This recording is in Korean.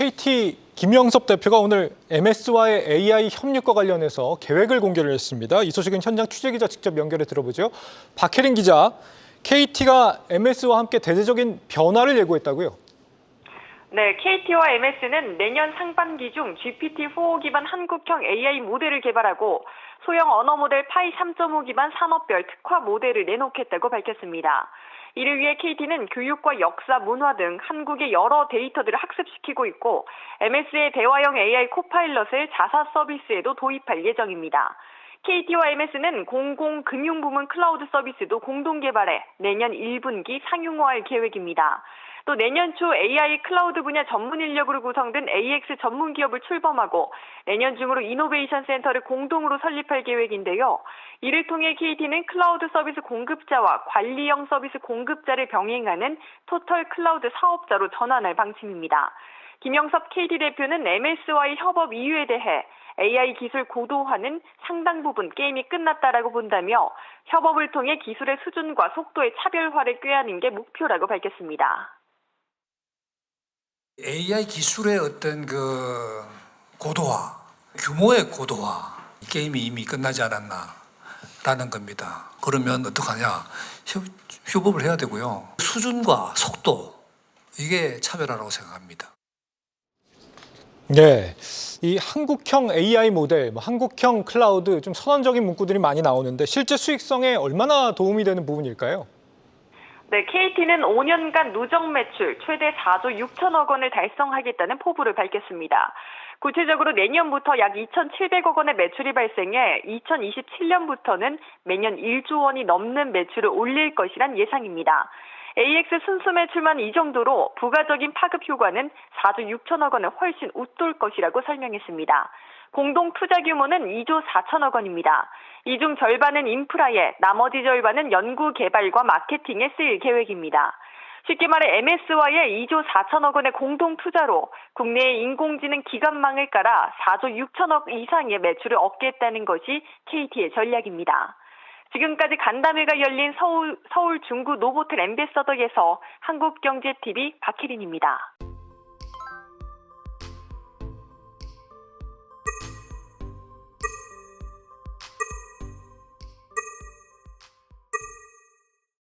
KT 김영섭 대표가 오늘 MS와의 AI 협력과 관련해서 계획을 공개를 했습니다. 이 소식은 현장 취재 기자 직접 연결해 들어보죠. 박혜린 기자, KT가 MS와 함께 대대적인 변화를 예고했다고요? 네, KT와 MS는 내년 상반기 중 GPT-4 기반 한국형 AI 모델을 개발하고 소형 언어 모델 파이 3.5 기반 산업별 특화 모델을 내놓겠다고 밝혔습니다. 이를 위해 KT는 교육과 역사, 문화 등 한국의 여러 데이터들을 학습시키고 있고 MS의 대화형 AI 코파일럿을 자사 서비스에도 도입할 예정입니다. KT와 MS는 공공금융부문 클라우드 서비스도 공동 개발해 내년 1분기 상용화할 계획입니다. 또 내년 초 AI 클라우드 분야 전문 인력으로 구성된 AX 전문 기업을 출범하고 내년 중으로 이노베이션 센터를 공동으로 설립할 계획인데요. 이를 통해 KT는 클라우드 서비스 공급자와 관리형 서비스 공급자를 병행하는 토털 클라우드 사업자로 전환할 방침입니다. 김영섭 KT 대표는 MS와의 협업 이유에 대해 AI 기술 고도화는 상당 부분 게임이 끝났다라고 본다며 협업을 통해 기술의 수준과 속도의 차별화를 꾀하는 게 목표라고 밝혔습니다. AI 기술의 어떤 그 고도화, 규모의 고도화, 이 게임이 이미 끝나지 않았나라는 겁니다. 그러면 어떡하냐? 협, 협업을 해야 되고요. 수준과 속도, 이게 차별화라고 생각합니다. 네, 이 한국형 AI 모델, 뭐 한국형 클라우드 좀 선언적인 문구들이 많이 나오는데 실제 수익성에 얼마나 도움이 되는 부분일까요? 네, KT는 5년간 누적 매출 최대 4조 6천억 원을 달성하겠다는 포부를 밝혔습니다. 구체적으로 내년부터 약 2,700억 원의 매출이 발생해 2027년부터는 매년 1조 원이 넘는 매출을 올릴 것이란 예상입니다. AX 순수 매출만 이 정도로 부가적인 파급 효과는 4조 6천억 원을 훨씬 웃돌 것이라고 설명했습니다. 공동 투자 규모는 2조 4천억 원입니다. 이 중 절반은 인프라에, 나머지 절반은 연구 개발과 마케팅에 쓰일 계획입니다. 쉽게 말해 MS와의 2조 4천억 원의 공동 투자로 국내의 인공지능 기관망을 깔아 4조 6천억 이상의 매출을 얻겠다는 것이 KT의 전략입니다. 지금까지 간담회가 열린 서울, 서울 중구 노보틀 엠베서더에서 한국경제TV 박혜린입니다.